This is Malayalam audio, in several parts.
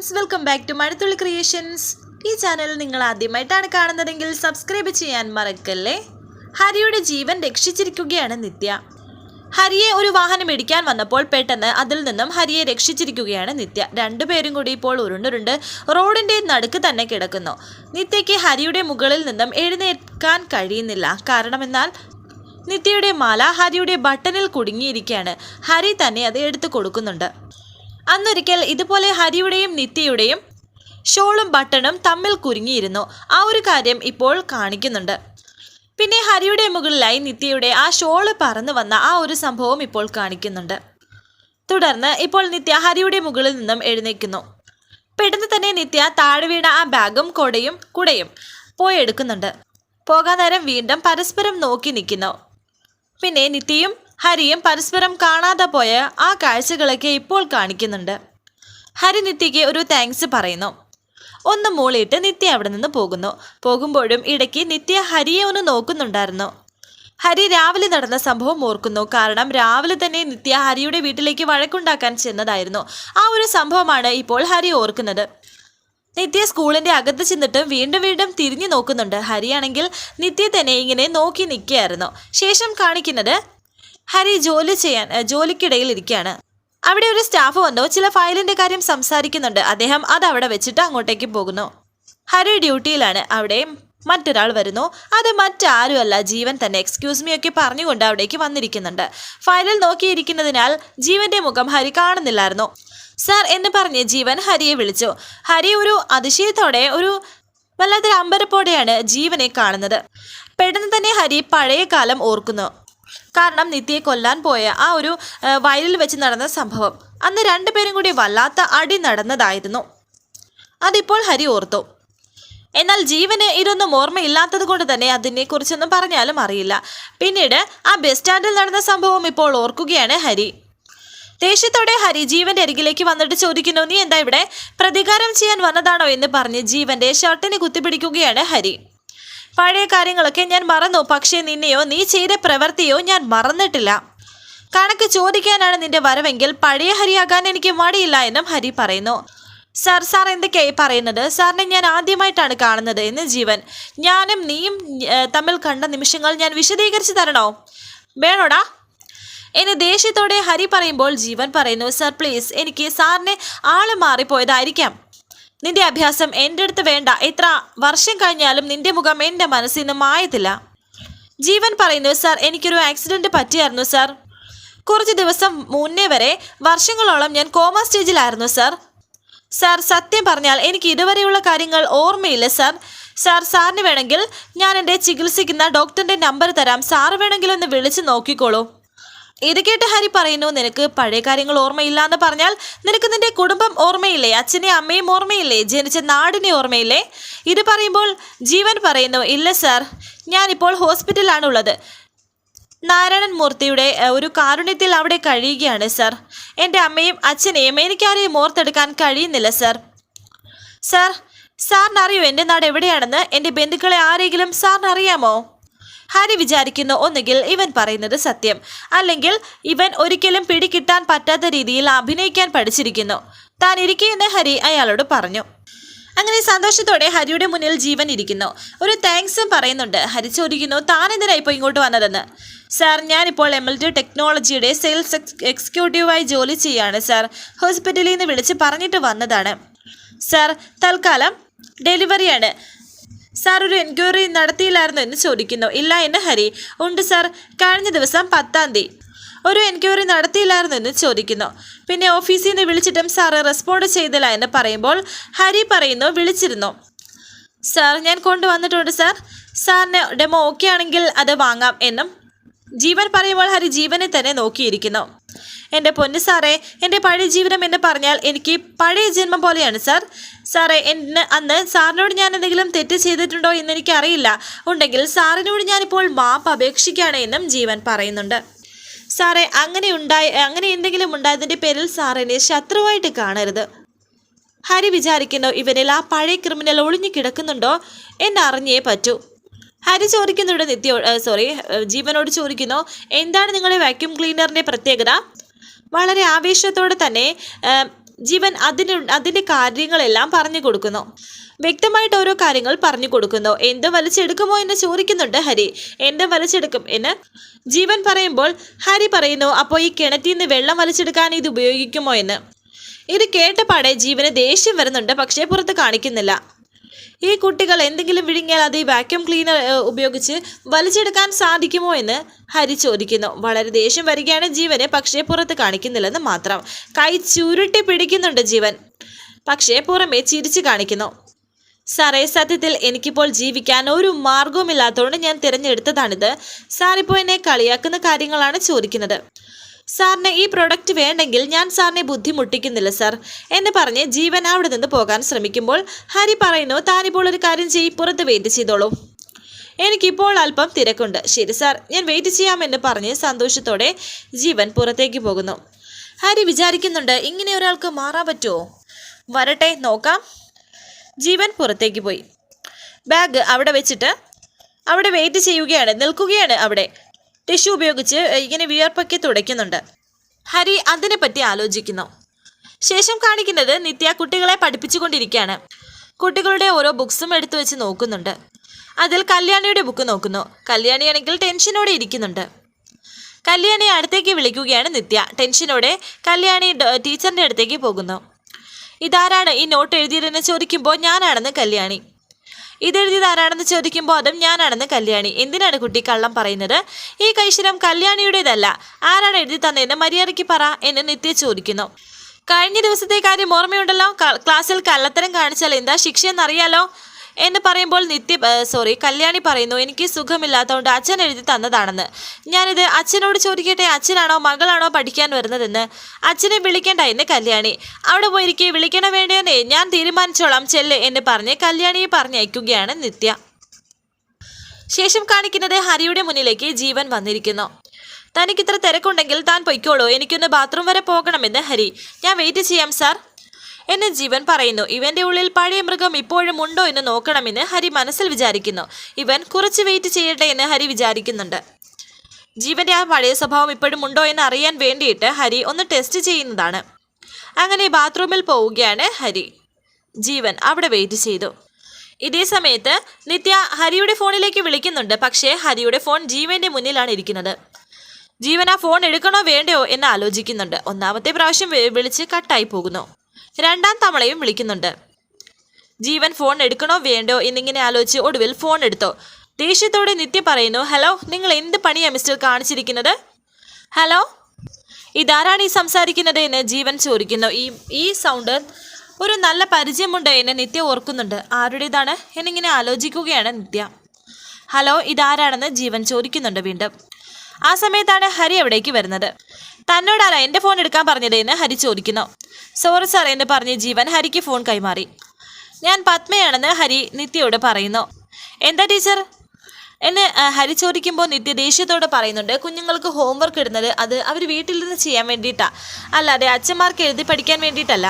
Friends welcome back to Mazhathulli creations ഈ ചാനൽ നിങ്ങൾ ആദ്യമായിട്ടാണ് കാണുന്നതെങ്കിൽ സബ്സ്ക്രൈബ് ചെയ്യാൻ മറക്കല്ലേ? ഹരിയുടെ ജീവൻ രക്ഷിച്ചിരിക്കുകയാണ് നിത്യ. ഹരിയെ ഒരു വാഹനം ഇടിക്കാൻ വന്നപ്പോൾ പെട്ടെന്ന് അതിൽ നിന്നും ഹരിയെ രക്ഷിച്ചിരിക്കുകയാണ് നിത്യ. രണ്ടുപേരും കൂടി ഇപ്പോൾ ഉരുണ്ടുരുണ്ട് റോഡിന്റെ നടുക്ക് തന്നെ കിടക്കുന്നു. നിത്യയ്ക്ക് ഹരിയുടെ മുകളിൽ നിന്നും എഴുന്നേൽക്കാൻ കഴിയുന്നില്ല. കാരണമെന്നാൽ നിത്യയുടെ മാല ഹരിയുടെ ബട്ടണിൽ കുടുങ്ങിയിരിക്കുകയാണ്. ഹരി തന്നെ അത് എടുത്തു കൊടുക്കുന്നുണ്ട്. അന്നൊരിക്കൽ ഇതുപോലെ ഹരിയുടെയും നിത്യയുടെയും ഷോളും ബട്ടണും തമ്മിൽ കുരുങ്ങിയിരുന്നു. ആ ഒരു കാര്യം ഇപ്പോൾ കാണിക്കുന്നുണ്ട്. പിന്നെ ഹരിയുടെ മുകളിലായി നിത്യയുടെ ആ ഷോൾ പറന്നു വന്ന ആ ഒരു സംഭവം ഇപ്പോൾ കാണിക്കുന്നുണ്ട്. തുടർന്ന് ഇപ്പോൾ നിത്യ ഹരിയുടെ മുകളിൽ നിന്നും എഴുന്നേക്കുന്നു പെട്ടെന്ന് തന്നെ നിത്യ താഴെ വീണ ആ ബാഗും കൊടയും കുടയും പോയി എടുക്കുന്നുണ്ട്. പോകാൻ നേരം വീണ്ടും പരസ്പരം നോക്കി നിൽക്കുന്നു. പിന്നെ നിത്യയും ഹരിയും പരസ്പരം കാണാതെ പോയ ആ കാഴ്ചകളൊക്കെ ഇപ്പോൾ കാണിക്കുന്നുണ്ട്. ഹരി നിത്യയ്ക്ക് ഒരു താങ്ക്സ് പറയുന്നു. ഒന്ന് മൂളിയിട്ട് നിത്യ അവിടെ നിന്ന് പോകുന്നു. പോകുമ്പോഴും ഇടയ്ക്ക് നിത്യ ഹരിയെ ഒന്ന് നോക്കുന്നുണ്ടായിരുന്നു. ഹരി രാവിലെ നടന്ന സംഭവം ഓർക്കുന്നു. കാരണം രാവിലെ തന്നെ നിത്യ ഹരിയുടെ വീട്ടിലേക്ക് വഴക്കുണ്ടാക്കാൻ ചെന്നതായിരുന്നു. ആ ഒരു സംഭവമാണ് ഇപ്പോൾ ഹരി ഓർക്കുന്നത്. നിത്യ സ്കൂളിന്റെ അകത്ത് ചെന്നിട്ടും വീണ്ടും വീണ്ടും തിരിഞ്ഞു നോക്കുന്നുണ്ട്. ഹരിയാണെങ്കിൽ നിത്യ തന്നെ ഇങ്ങനെ നോക്കി നിൽക്കുകയായിരുന്നു. ശേഷം കാണിക്കുന്നത് ഹരി ജോലി ചെയ്യാൻ ജോലിക്കിടയിൽ ഇരിക്കുകയാണ് അവിടെ ഒരു സ്റ്റാഫ് വന്നു ചില ഫയലിന്റെ കാര്യം സംസാരിക്കുന്നുണ്ട്. അദ്ദേഹം അത് അവിടെ വെച്ചിട്ട് അങ്ങോട്ടേക്ക് പോകുന്നു. ഹരി ഡ്യൂട്ടിയിലാണ്. അവിടെ മറ്റൊരാൾ വരുന്നു. അത് മറ്റാരുമല്ല ജീവൻ തന്നെ. എക്സ്ക്യൂസ് മീ ഒക്കെ പറഞ്ഞുകൊണ്ട് അവിടേക്ക് വന്നിരിക്കുന്നുണ്ട്. ഫയലിൽ നോക്കിയിരിക്കുന്നതിനാൽ ജീവന്റെ മുഖം ഹരി കാണുന്നില്ലായിരുന്നു. സാർ എന്ന് പറഞ്ഞ് ജീവൻ ഹരിയെ വിളിച്ചു. ഹരി ഒരു അതിശയത്തോടെ ഒരു വല്ലാത്തൊരു അമ്പരപ്പോടെയാണ് ജീവനെ കാണുന്നത്. പെട്ടെന്ന് തന്നെ ഹരി പഴയ കാലം ഓർക്കുന്നു. കാരണം നിത്യയെ കൊല്ലാൻ പോയ ആ ഒരു വയലിൽ വെച്ച് നടന്ന സംഭവം. അന്ന് രണ്ടുപേരും കൂടി വല്ലാത്ത അടി നടന്നതായിരുന്നു. അതിപ്പോൾ ഹരി ഓർത്തു. എന്നാൽ ജീവന് ഇതൊന്നും ഓർമ്മയില്ലാത്തത് കൊണ്ട് തന്നെ അതിനെക്കുറിച്ചൊന്നും പറഞ്ഞാലും അറിയില്ല. പിന്നീട് ആ ബസ് സ്റ്റാൻഡിൽ നടന്ന സംഭവം ഇപ്പോൾ ഓർക്കുകയാണ് ഹരി. ദേഷ്യത്തോടെ ഹരി ജീവന്റെ അരികിലേക്ക് വന്നിട്ട് ചോദിക്കുന്നു നീ എന്താ ഇവിടെ പ്രതികാരം ചെയ്യാൻ വന്നതാണോ? എന്ന് പറഞ്ഞ് ജീവന്റെ ഷർട്ടിന് കുത്തിപ്പിടിക്കുകയാണ് ഹരി. പഴയ കാര്യങ്ങളൊക്കെ ഞാൻ മറന്നു. പക്ഷേ നിന്നെയോ നീ ചെയ്ത പ്രവൃത്തിയോ ഞാൻ മറന്നിട്ടില്ല. കണക്ക് ചോദിക്കാനാണ് നിന്റെ വരവെങ്കിൽ പഴയ ഹരിയാകാൻ എനിക്ക് മടിയില്ല എന്നും ഹരി പറയുന്നു. സാർ സാർ എന്തൊക്കെയായി പറയുന്നത്? സാറിനെ ഞാൻ ആദ്യമായിട്ടാണ് കാണുന്നത് എന്ന് ജീവൻ. ഞാനും നീയും തമ്മിൽ കണ്ട നിമിഷങ്ങൾ ഞാൻ വിശദീകരിച്ചു തരണോ? വേണോടാ? എന്നെ ദേഷ്യത്തോടെ ഹരി പറയുമ്പോൾ ജീവൻ പറയുന്നു സർ പ്ലീസ് എനിക്ക് സാറിനെ ആൾ മാറിപ്പോയതായിരിക്കാം. നിന്റെ അഭ്യാസം എന്റെ അടുത്ത് വേണ്ട. എത്ര വർഷം കഴിഞ്ഞാലും നിന്റെ മുഖം എന്റെ മനസ്സിൽ നിന്ന് മായത്തില്ല. ജീവൻ പറയുന്നു സാർ എനിക്കൊരു ആക്സിഡന്റ് പറ്റിയായിരുന്നു സാർ. കുറച്ച് ദിവസം മുന്നേ വരെ വർഷങ്ങളോളം ഞാൻ കോമ സ്റ്റേജിലായിരുന്നു സാർ. സാർ സത്യം പറഞ്ഞാൽ എനിക്ക് ഇതുവരെയുള്ള കാര്യങ്ങൾ ഓർമ്മയില്ല സാർ. സാർ സാറിന് വേണമെങ്കിൽ ഞാൻ എന്റെ ചികിത്സിക്കുന്ന ഡോക്ടറിന്റെ നമ്പർ തരാം. സാർ വേണമെങ്കിൽ ഒന്ന് വിളിച്ച് നോക്കിക്കോളൂ. ഇത് കേട്ട് ഹരി പറയുന്നു നിനക്ക് പഴയ കാര്യങ്ങൾ ഓർമ്മയില്ല എന്ന് പറഞ്ഞാൽ നിനക്ക് നിന്റെ കുടുംബം ഓർമ്മയില്ലേ? അച്ഛനെ അമ്മയും ഓർമ്മയില്ലേ? ജനിച്ച നാടിനെ ഓർമ്മയില്ലേ? ഇത് പറയുമ്പോൾ ജീവൻ പറയുന്നു ഇല്ല സാർ ഞാനിപ്പോൾ ഹോസ്പിറ്റലിലാണുള്ളത്. നാരായണൻ മൂർത്തിയുടെ ഒരു കാരുണ്യത്തിൽ അവിടെ കഴിയുകയാണ് സർ. എന്റെ അമ്മയും അച്ഛനെയും എനിക്കാരെയും ഓർത്തെടുക്കാൻ കഴിയുന്നില്ല സർ. സാർ സാറിനറിയോ എന്റെ നാട് എവിടെയാണെന്ന്? എന്റെ ബന്ധുക്കളെ ആരെങ്കിലും സാറിന് അറിയാമോ? ഹരി വിചാരിക്കുന്നു ഒന്നുകിൽ ഇവൻ പറയുന്നത് സത്യം. അല്ലെങ്കിൽ ഇവൻ ഒരിക്കലും പിടികിട്ടാൻ പറ്റാത്ത രീതിയിൽ അഭിനയിക്കാൻ പഠിച്ചിരിക്കുന്നു. താൻ ഇരിക്കുകയെന്ന് ഹരി അയാളോട് പറഞ്ഞു. അങ്ങനെ സന്തോഷത്തോടെ ഹരിയുടെ മുന്നിൽ ജീവൻ ഇരിക്കുന്നു. ഒരു താങ്ക്സും പറയുന്നുണ്ട്. ഹരി ചോദിക്കുന്നു താൻ എന്തിനാ ഇപ്പോൾ ഇങ്ങോട്ട് വന്നതെന്ന്? സാർ ഞാനിപ്പോൾ എം എൽ ടി ടെക്നോളജിയുടെ സെയിൽസ് എക്സ് എക്സിക്യൂട്ടീവായി ജോലി ചെയ്യാണ് സാർ. ഹോസ്പിറ്റലിൽ നിന്ന് വിളിച്ച് പറഞ്ഞിട്ട് വന്നതാണ്. സാർ തൽക്കാലം ഡെലിവറിയാണ്. സാർ ഒരു എൻക്വയറി നടത്തിയില്ലായിരുന്നു എന്ന് ചോദിക്കുന്നു. ഇല്ല എന്ന് ഹരി. ഉണ്ട് സാർ. കഴിഞ്ഞ ദിവസം പത്താം തീയതി. ഒരു എൻക്വയറി നടത്തിയില്ലായിരുന്നു എന്ന് ചോദിക്കുന്നു. പിന്നെ ഓഫീസിൽ നിന്ന് വിളിച്ചിട്ടും സാറ് റെസ്പോണ്ട് ചെയ്തില്ല എന്ന് പറയുമ്പോൾ ഹരി പറയുന്നു വിളിച്ചിരുന്നു. സാർ ഞാൻ കൊണ്ടുവന്നിട്ടുണ്ട് സാർ. സാറിന് ഡെമോ ഓക്കെ ആണെങ്കിൽ അത് വാങ്ങാം എന്നും ജീവൻ പറയുമ്പോൾ ഹരി ജീവനെ തന്നെ നോക്കിയിരിക്കുന്നു. എന്റെ പൊന്നു സാറേ എന്റെ പഴയ ജീവിതം എന്ന് പറഞ്ഞാൽ എനിക്ക് പഴയ ജന്മം പോലെയാണ് സാർ. സാറേ എന്നെ അന്ന് സാറിനോട് ഞാൻ എന്തെങ്കിലും തെറ്റ് ചെയ്തിട്ടുണ്ടോ എന്ന് എനിക്കറിയില്ല. ഉണ്ടെങ്കിൽ സാറിനോട് ഞാനിപ്പോൾ മാപ്പ് അപേക്ഷിക്കുകയാണ് എന്നും ജീവൻ പറയുന്നുണ്ട്. സാറേ അങ്ങനെ ഉണ്ടായി അങ്ങനെ എന്തെങ്കിലും ഉണ്ടായതിന്റെ പേരിൽ സാറിനെ ശത്രുവായിട്ട് കാണരുത്. ഹരി വിചാരിക്കുന്നു ഇവനിൽ ആ പഴയ ക്രിമിനൽ ഒളിഞ്ഞു കിടക്കുന്നുണ്ടോ എന്നറിഞ്ഞേ പറ്റൂ. ഹരി ചോദിക്കുന്നുണ്ട് നിത്യ സോറി ജീവനോട് ചോദിക്കുന്നു എന്താണ് നിങ്ങളുടെ വാക്യൂം ക്ലീനറിന്റെ പ്രത്യേകത? വളരെ ആവേശത്തോടെ തന്നെ ജീവൻ അതിന് അതിന്റെ കാര്യങ്ങളെല്ലാം പറഞ്ഞു കൊടുക്കുന്നു. വ്യക്തമായിട്ട് ഓരോ കാര്യങ്ങൾ പറഞ്ഞു കൊടുക്കുന്നു. എന്ത് വലിച്ചെടുക്കുമോ എന്ന് ചോദിക്കുന്നുണ്ട് ഹരി. എന്ത് വലിച്ചെടുക്കും എന്ന്? ജീവൻ പറയുമ്പോൾ ഹരി പറയുന്നു അപ്പോൾ ഈ കിണറ്റിൽ നിന്ന് വെള്ളം വലിച്ചെടുക്കാൻ ഇത് ഉപയോഗിക്കുമോ എന്ന്? ഇത് കേട്ടപാടെ ജീവന് ദേഷ്യം വരുന്നുണ്ട് പക്ഷേ പുറത്ത് കാണിക്കുന്നില്ല. ഈ കുട്ടികൾ എന്തെങ്കിലും വിഴുങ്ങിയാൽ അത് ഈ വാക്യൂം ക്ലീനർ ഉപയോഗിച്ച് വലിച്ചെടുക്കാൻ സാധിക്കുമോ എന്ന് ഹരി ചോദിക്കുന്നു. വളരെ ദേഷ്യം വരികയാണ് ജീവനെ പക്ഷേ പുറത്ത് കാണിക്കുന്നില്ലെന്ന് മാത്രം. കൈ ചുരുട്ടി പിടിക്കുന്നുണ്ട് ജീവൻ. പക്ഷേ പുറമേ ചിരിച്ചു കാണിക്കുന്നു. സാറേ സത്യത്തിൽ എനിക്കിപ്പോൾ ജീവിക്കാൻ ഒരു മാർഗവുമില്ലാത്തതുകൊണ്ട് ഞാൻ തിരഞ്ഞെടുത്തതാണിത്. സാറിപ്പോൾ എന്നെ കളിയാക്കുന്ന കാര്യങ്ങളാണ് ചോദിക്കുന്നത്. സാറിന് ഈ പ്രൊഡക്റ്റ് വേണ്ടെങ്കിൽ ഞാൻ സാറിനെ ബുദ്ധിമുട്ടിക്കുന്നില്ല സാർ എന്ന് പറഞ്ഞ് ജീവൻ അവിടെ നിന്ന് പോകാൻ ശ്രമിക്കുമ്പോൾ ഹരി പറയുന്നു താനിപ്പോൾ ഒരു കാര്യം ചെയ്യും പുറത്ത് വെയിറ്റ് ചെയ്തോളൂ. എനിക്കിപ്പോൾ അല്പം തിരക്കുണ്ട്. ശരി സാർ ഞാൻ വെയിറ്റ് ചെയ്യാമെന്ന് പറഞ്ഞ് സന്തോഷത്തോടെ ജീവൻ പുറത്തേക്ക് പോകുന്നു. ഹരി വിചാരിക്കുന്നുണ്ട് ഇങ്ങനെ ഒരാൾക്ക് മാറാൻ പറ്റുമോ വരട്ടെ നോക്കാം. ജീവൻ പുറത്തേക്ക് പോയി. ബാഗ് അവിടെ വെച്ചിട്ട് അവിടെ വെയിറ്റ് ചെയ്യുകയാണ് നിൽക്കുകയാണ് അവിടെ. ടിഷ്യൂ ഉപയോഗിച്ച് ഇങ്ങനെ വിയർപ്പൊക്കെ തുടയ്ക്കുന്നുണ്ട്. ഹരി അതിനെപ്പറ്റി ആലോചിക്കുന്നു. ശേഷം കാണിക്കുന്നത് നിത്യ കുട്ടികളെ പഠിപ്പിച്ചുകൊണ്ടിരിക്കുകയാണ്. കുട്ടികളുടെ ഓരോ ബുക്സും എടുത്തു വെച്ച് നോക്കുന്നുണ്ട്. അതിൽ കല്യാണിയുടെ ബുക്ക് നോക്കുന്നു. കല്യാണിയാണെങ്കിൽ ടെൻഷനോടെ ഇരിക്കുന്നുണ്ട്. കല്യാണി അടുത്തേക്ക് വിളിക്കുകയാണ് നിത്യ. ടെൻഷനോടെ കല്യാണി ടീച്ചറിന്റെ അടുത്തേക്ക് പോകുന്നു. ഇതാരാണ് ഈ നോട്ട് എഴുതിയതെന്ന് ചോദിക്കുമ്പോൾ ഞാനാണെന്ന് കല്യാണി. ഇതെഴുതിയത് ആരാണെന്ന് ചോദിക്കുമ്പോൾ അതും ഞാനാണെന്ന് കല്യാണി. എന്തിനാണ് കുട്ടി കള്ളം പറയുന്നത്? ഈ കൈശരം കല്യാണിയുടേതല്ല. ആരാണ് എഴുതി തന്നതെന്ന് മര്യാദയ്ക്ക് പറ എന്ന് നിത്യ ചോദിക്കുന്നു. കഴിഞ്ഞ ദിവസത്തെ കാര്യം ഓർമ്മയുണ്ടല്ലോ? ക്ലാസ്സിൽ കള്ളത്തരം കാണിച്ചാൽ എന്താ ശിക്ഷയെന്നറിയാലോ? എന്ന് പറയുമ്പോൾ നിത്യ സോറി കല്യാണി പറയുന്നു എനിക്ക് സുഖമില്ലാത്തതുകൊണ്ട് അച്ഛൻ എഴുതി തന്നതാണെന്ന്. ഞാനിത് അച്ഛനോട് ചോദിക്കട്ടെ അച്ഛനാണോ മകളാണോ പഠിക്കാൻ വരുന്നതെന്ന്? അച്ഛനെ വിളിക്കണ്ട എന്ന് കല്യാണി. അവിടെ പോയിരിക്കെ വിളിക്കണ വേണ്ടിയെന്നേ? ഞാൻ തീരുമാനിച്ചോളാം ചെല്ല് എന്ന് പറഞ്ഞ് കല്യാണിയെ പറഞ്ഞയക്കുകയാണ് നിത്യ. ശേഷം കാണിക്കുന്നത് ഹരിയുടെ മുന്നിലേക്ക് ജീവൻ വന്നിരിക്കുന്നു. തനിക്കിത്ര തിരക്കുണ്ടെങ്കിൽ താൻ പൊയ്ക്കോളൂ. എനിക്കൊന്ന് ബാത്റൂം വരെ പോകണമെന്ന് ഹരി. ഞാൻ വെയിറ്റ് ചെയ്യാം സാർ. എന്ന് ജീവൻ പറയുന്നു. ഇവന്റെ ഉള്ളിൽ പഴയ മൃഗം ഇപ്പോഴും ഉണ്ടോ എന്ന് നോക്കണമെന്ന് ഹരി മനസ്സിൽ വിചാരിക്കുന്നു. ഇവൻ കുറച്ച് വെയിറ്റ് ചെയ്യട്ടെ എന്ന് ഹരി വിചാരിക്കുന്നുണ്ട്. ജീവന്റെ ആ പഴയ സ്വഭാവം ഇപ്പോഴും ഉണ്ടോ എന്ന് അറിയാൻ വേണ്ടിയിട്ട് ഹരി ഒന്ന് ടെസ്റ്റ് ചെയ്യുന്നതാണ്. അങ്ങനെ ബാത്റൂമിൽ പോവുകയാണ് ഹരി. ജീവൻ അവിടെ വെയിറ്റ് ചെയ്തു. ഇതേ സമയത്ത് നിത്യ ഹരിയുടെ ഫോണിലേക്ക് വിളിക്കുന്നുണ്ട്. പക്ഷേ ഹരിയുടെ ഫോൺ ജീവന്റെ മുന്നിലാണ് ഇരിക്കുന്നത്. ജീവൻ ആ ഫോൺ എടുക്കണോ വേണ്ടയോ എന്ന് ആലോചിക്കുന്നുണ്ട്. ഒന്നാമത്തെ പ്രാവശ്യം വിളിച്ച് കട്ടായി പോകുന്നു. രണ്ടാം തവണയും വിളിക്കുന്നുണ്ട്. ജീവൻ ഫോൺ എടുക്കണോ വേണ്ടോ എന്നിങ്ങനെ ആലോചിച്ച് ഒടുവിൽ ഫോൺ എടുത്തോ. ദേഷ്യത്തോടെ നിത്യ പറയുന്നു ഹലോ നിങ്ങൾ എന്ത് പണിയാണ് മിസ്റ്റർ കാണിച്ചിരിക്കുന്നത്? ഹലോ ഇതാരാണ് ഈ സംസാരിക്കുന്നത് എന്ന് ജീവൻ ചോദിക്കുന്നു. ഈ ഈ സൗണ്ട് ഒരു നല്ല പരിചയമുണ്ട് എന്ന് നിത്യ ഓർക്കുന്നുണ്ട്. ആരുടേതാണ്? എന്നിങ്ങനെ ആലോചിക്കുകയാണ് നിത്യ. ഹലോ ഇതാരാണെന്ന് ജീവൻ ചോദിക്കുന്നുണ്ട് വീണ്ടും. ആ സമയത്താണ് ഹരി അവിടേക്ക് വരുന്നത്. തന്നോടാരാ എന്റെ ഫോൺ എടുക്കാൻ പറഞ്ഞത് എന്ന് ഹരി ചോദിക്കുന്നു. സോറി സാർ എന്ന് പറഞ്ഞ് ജീവൻ ഹരിക്ക് ഫോൺ കൈമാറി. ഞാൻ പത്മയാണെന്ന് ഹരി നിത്യയോട് പറയുന്നു. എന്താ ടീച്ചർ എന്നെ ഹരി ചോദിക്കുമ്പോൾ നിത്യ ദേഷ്യത്തോടെ പറയുന്നുണ്ട് കുഞ്ഞുങ്ങൾക്ക് ഹോംവർക്ക് ഇടുന്നത് അത് അവർ വീട്ടിൽ നിന്ന് ചെയ്യാൻ വേണ്ടിയിട്ടാണ് അല്ലാതെ അച്ഛന്മാർക്ക് എഴുതി പഠിക്കാൻ വേണ്ടിയിട്ടല്ല.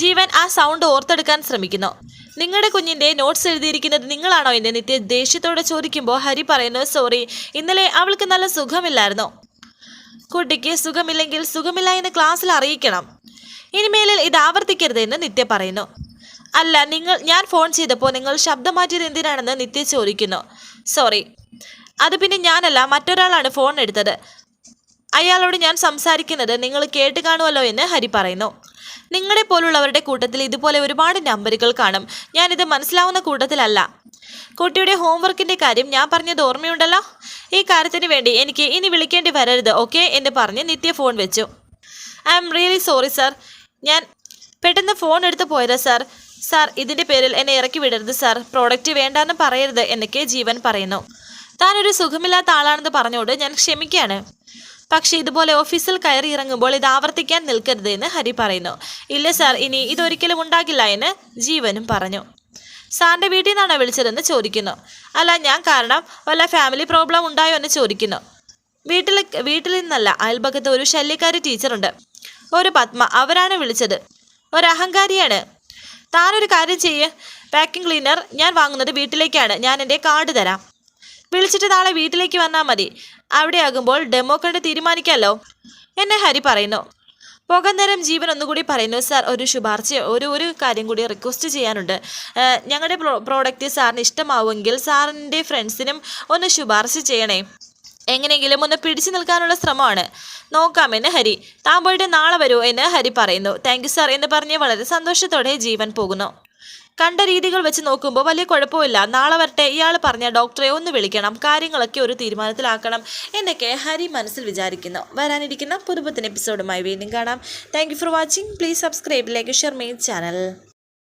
ജീവൻ ആ സൗണ്ട് ഓർത്തെടുക്കാൻ ശ്രമിക്കുന്നു. നിങ്ങളുടെ കുഞ്ഞിന്റെ നോട്ട്സ് എഴുതിയിരിക്കുന്നത് നിങ്ങളാണോ? എന്ന് നിത്യ ദേഷ്യത്തോടെ ചോദിക്കുമ്പോൾ ഹരി പറയുന്നു സോറി ഇന്നലെ അവൾക്ക് നല്ല സുഖമില്ലായിരുന്നു. കുട്ടിക്ക് സുഖമില്ലെങ്കിൽ സുഖമില്ല എന്ന് ക്ലാസ്സിൽ അറിയിക്കണം. ഇനിമേലിൽ ഇത് ആവർത്തിക്കരുത് എന്ന് നിത്യ പറയുന്നു. അല്ല നിങ്ങൾ ഞാൻ ഫോൺ ചെയ്തപ്പോൾ നിങ്ങൾ ശബ്ദം മാറ്റിയത് എന്തിനാണെന്ന് നിത്യ ചോദിക്കുന്നു. സോറി. അത് പിന്നെ ഞാനല്ല മറ്റൊരാളാണ് ഫോൺ എടുത്തത്. അയാളോട് ഞാൻ സംസാരിക്കുന്നത് നിങ്ങൾ കേട്ട് കാണുമല്ലോ എന്ന് ഹരി പറയുന്നു. നിങ്ങളെ പോലുള്ളവരുടെ കൂട്ടത്തിൽ ഇതുപോലെ ഒരുപാട് നമ്പറുകൾ കാണും. ഞാനിത് മനസ്സിലാവുന്ന കൂട്ടത്തിലല്ല. കുട്ടിയുടെ ഹോംവർക്കിന്റെ കാര്യം ഞാൻ പറഞ്ഞത് ഓർമ്മയുണ്ടല്ലോ? ഈ കാര്യത്തിന് വേണ്ടി എനിക്ക് ഇനി വിളിക്കേണ്ടി വരരുത് ഓക്കെ എന്ന് പറഞ്ഞ് നിത്യ ഫോൺ വെച്ചു. I'm really sorry sir ഞാൻ പെട്ടെന്ന് ഫോൺ എടുത്ത് പോയതാ സാർ സാർ ഇതിന്റെ പേരിൽ എന്നെ ഇറക്കി വിടരുത് സാർ പ്രോഡക്റ്റ് വേണ്ടാന്ന് പറയരുത് എന്നൊക്കെ ജീവൻ പറയുന്നു. താനൊരു സുഖമില്ലാത്ത ആളാണെന്ന് പറഞ്ഞുകൊണ്ട് ഞാൻ ക്ഷമിക്കുകയാണ് പക്ഷേ ഇതുപോലെ ഓഫീസിൽ കയറി ഇറങ്ങുമ്പോൾ ഇത് ആവർത്തിക്കാൻ നിൽക്കരുത് എന്ന് ഹരി പറയുന്നു. ഇല്ല സാർ ഇനി ഇതൊരിക്കലും ഉണ്ടാകില്ല എന്ന് ജീവനും പറഞ്ഞു. സാറിന്റെ വീട്ടിൽ നിന്നാണോ വിളിച്ചതെന്ന് ചോദിക്കുന്നു. അല്ല ഞാൻ കാരണം വല്ല ഫാമിലി പ്രോബ്ലം ഉണ്ടായോ എന്ന് ചോദിക്കുന്നു. വീട്ടിൽ വീട്ടിൽ നിന്നല്ല അയൽപക്കത്ത് ഒരു ശല്യക്കാരി ടീച്ചറുണ്ട്. ഒരു പത്മ അവരാണ് വിളിച്ചത്. ഒരു അഹങ്കാരിയാണ്. താനൊരു കാര്യം ചെയ്യ്. പാക്കിംഗ് ക്ലീനർ ഞാൻ വാങ്ങുന്നത് വീട്ടിലേക്കാണ്. ഞാൻ എന്റെ കാർഡ് തരാം. വിളിച്ചിട്ട് നാളെ വീട്ടിലേക്ക് വന്നാൽ മതി. അവിടെയാകുമ്പോൾ ഡെമോ തീരുമാനിക്കാമല്ലോ എന്നെ ഹരി പറയുന്നു. പോകാൻ ജീവൻ ഒന്നുകൂടി പറയുന്നു. സാർ ഒരു ശുപാർശ ഒരു ഒരു കാര്യം കൂടി റിക്വസ്റ്റ് ചെയ്യാനുണ്ട്. ഞങ്ങളുടെ പ്രോഡക്റ്റ് സാറിന് ഇഷ്ടമാവുമെങ്കിൽ സാറിന്റെ ഫ്രണ്ട്സിനും ഒന്ന് ശുപാർശ ചെയ്യണേ. എങ്ങനെയെങ്കിലും ഒന്ന് പിടിച്ചു നിൽക്കാനുള്ള ശ്രമമാണ്. നോക്കാമെന്ന് ഹരി. താൻ നാളെ വരൂ എന്ന് ഹരി പറയുന്നു. താങ്ക് യു സാർ എന്ന് പറഞ്ഞ് വളരെ സന്തോഷത്തോടെ ജീവൻ പോകുന്നു. കണ്ട രീതികൾ വെച്ച് നോക്കുമ്പോൾ വലിയ കുഴപ്പമില്ല. നാളെ വരട്ടെ ഇയാൾ പറഞ്ഞ ഡോക്ടറെ ഒന്ന് വിളിക്കണം കാര്യങ്ങളൊക്കെ ഒരു തീരുമാനത്തിലാക്കണം എന്നൊക്കെ ഹരി മനസ്സിൽ വിചാരിക്കുന്നു. വരാനിരിക്കുന്ന പുതുപത്തിന് എപ്പിസോഡുമായി വീണ്ടും കാണാം. Thank for watching please subscribe like share main channel